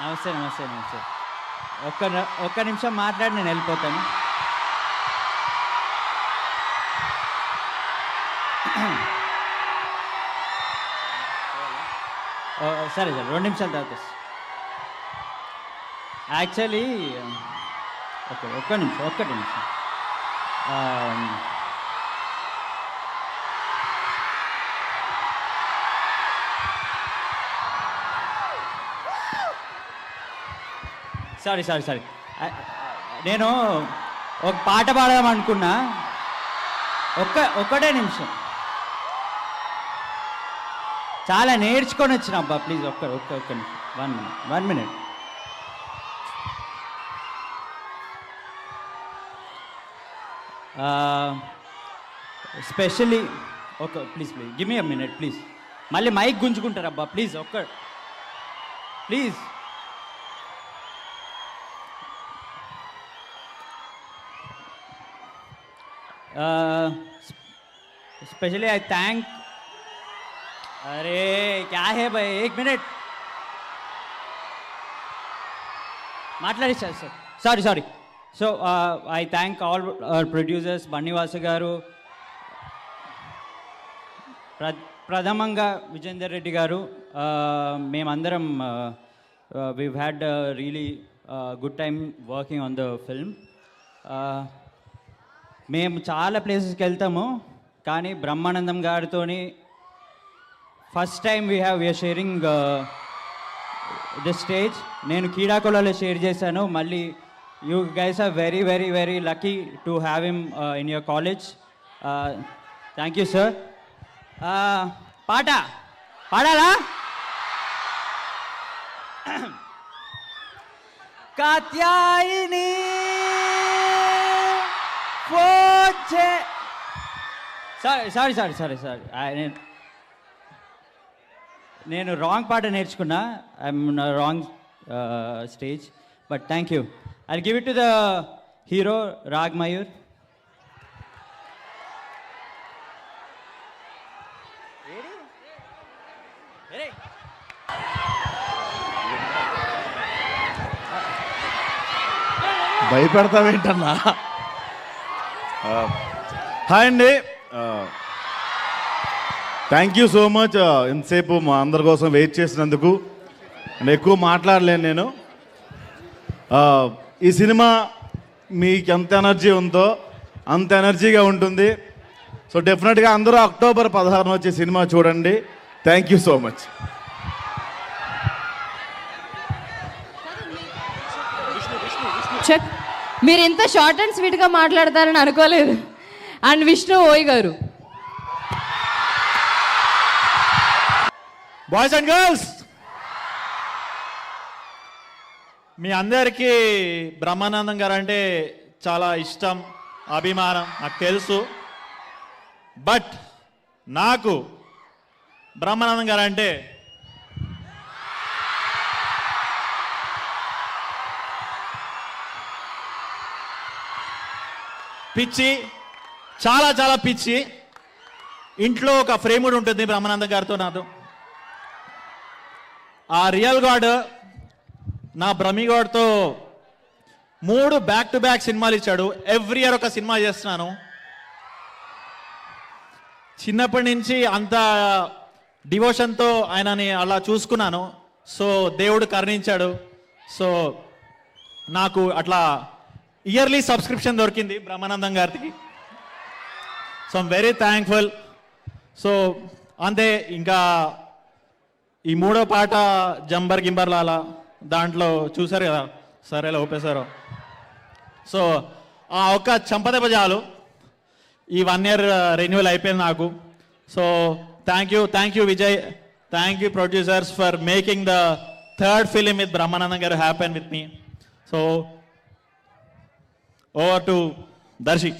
నమస్తే నమస్తే నమస్తే. ఒక్క ఒక్క నిమిషం మాట్లాడి నేను వెళ్ళిపోతాను. సరే సరే రెండు నిమిషాలు తర్వాత యాక్చువల్లీ ఓకే ఒక్క నిమిషం ఒక్కటి నిమిషం. సారీ సారీ సారీ నేను ఒక పాట పాడదాం అనుకున్నా. ఒక్క ఒక్కటే నిమిషం. చాలా నేర్చుకొని వచ్చిన అబ్బా ప్లీజ్ ఒక్క ఒక్క ఒక్క one minute one minute specially ఒక please please give me a minute please మళ్ళీ మైక్ గుంజుకుంటారు అబ్బా ప్లీజ్ ఒక్క ప్లీజ్ स्पेशली आई थैंक अरे क्या है भाई एक मिनट మాట్లాడి sir sir sorry sorry so I thank all producers Bunny Vasu గారు ప్ర ప్రథమంగా విజేందర్ రెడ్డి గారు uh, మేమందరం we had really good time working on the film మేము చాలా ప్లేసెస్కి వెళ్తాము కానీ బ్రహ్మానందం గారితో first time we have we're sharing the stage నేను కీడాకులలో షేర్ చేశాను. మళ్ళీ you guys are very very very lucky to have him in your college thank you sir పాట. పాడాలా? Katyayani పోచే sorry sorry sorry sorry sorry. నేను నేను రాంగ్ పాట నేర్చుకున్నా. I'm wrong stage but thank you I give it to the hero Raag Mayur భయపెడతావేంటన్నా? Hi అండి thank you so much ఇంతసేపు మా అందరి కోసం వెయిట్ చేసినందుకు నేను ఎక్కువ మాట్లాడలేను నేను. Uh, ఈ సినిమా మీకు ఎంత ఎనర్జీ ఉందో అంత ఎనర్జీగా ఉంటుంది. సో డెఫినెట్గా అందరూ అక్టోబర్ పదహారున వచ్చే సినిమా చూడండి. Thank you so much check మీరు ఇంత షార్ట్ అండ్ స్వీట్గా మాట్లాడతారని అనుకోలేదు. అండ్ విష్ణు ఓయ్ గారు. బాయ్స్ అండ్ గర్ల్స్ మీ అందరికీ బ్రహ్మానందం గారు అంటే చాలా ఇష్టం అభిమానం నాకు తెలుసు. బట్ నాకు బ్రహ్మానందం గారు అంటే పిచ్చి చాలా చాలా పిచ్చి. ఇంట్లో ఒక ఫ్రేముడు ఉంటుంది బ్రహ్మానందం గారితో నాతో. ఆ రియల్ గాడ్ నా బ్రహ్మి గాడ్తో మూడు బ్యాక్ టు బ్యాక్ సినిమాలు ఇచ్చాడు. ఎవ్రీ ఇయర్ ఒక సినిమా చేస్తున్నాను. చిన్నప్పటి నుంచి అంత డివోషన్తో ఆయనని అలా చూసుకున్నాను. సో దేవుడు కరుణించాడు. సో నాకు అట్లా ఇయర్లీ సబ్స్క్రిప్షన్ దొరికింది Brahmanandam garu so I'm very thankful so అంతే ఇంకా ఈ మూడో పాట జంబర్ గింబర్ లాలా దాంట్లో చూసారు కదా? సరేలా ఒప్పేశారు. సో ఆ ఒక్క చంపదెబ్బ చాలు. ఈ వన్ ఇయర్ uh, రెన్యువల్ అయిపోయింది నాకు. So thank you thank you Vijay thank you producers for making the third film with Brahmanandam garu happen with me so over to Darshi.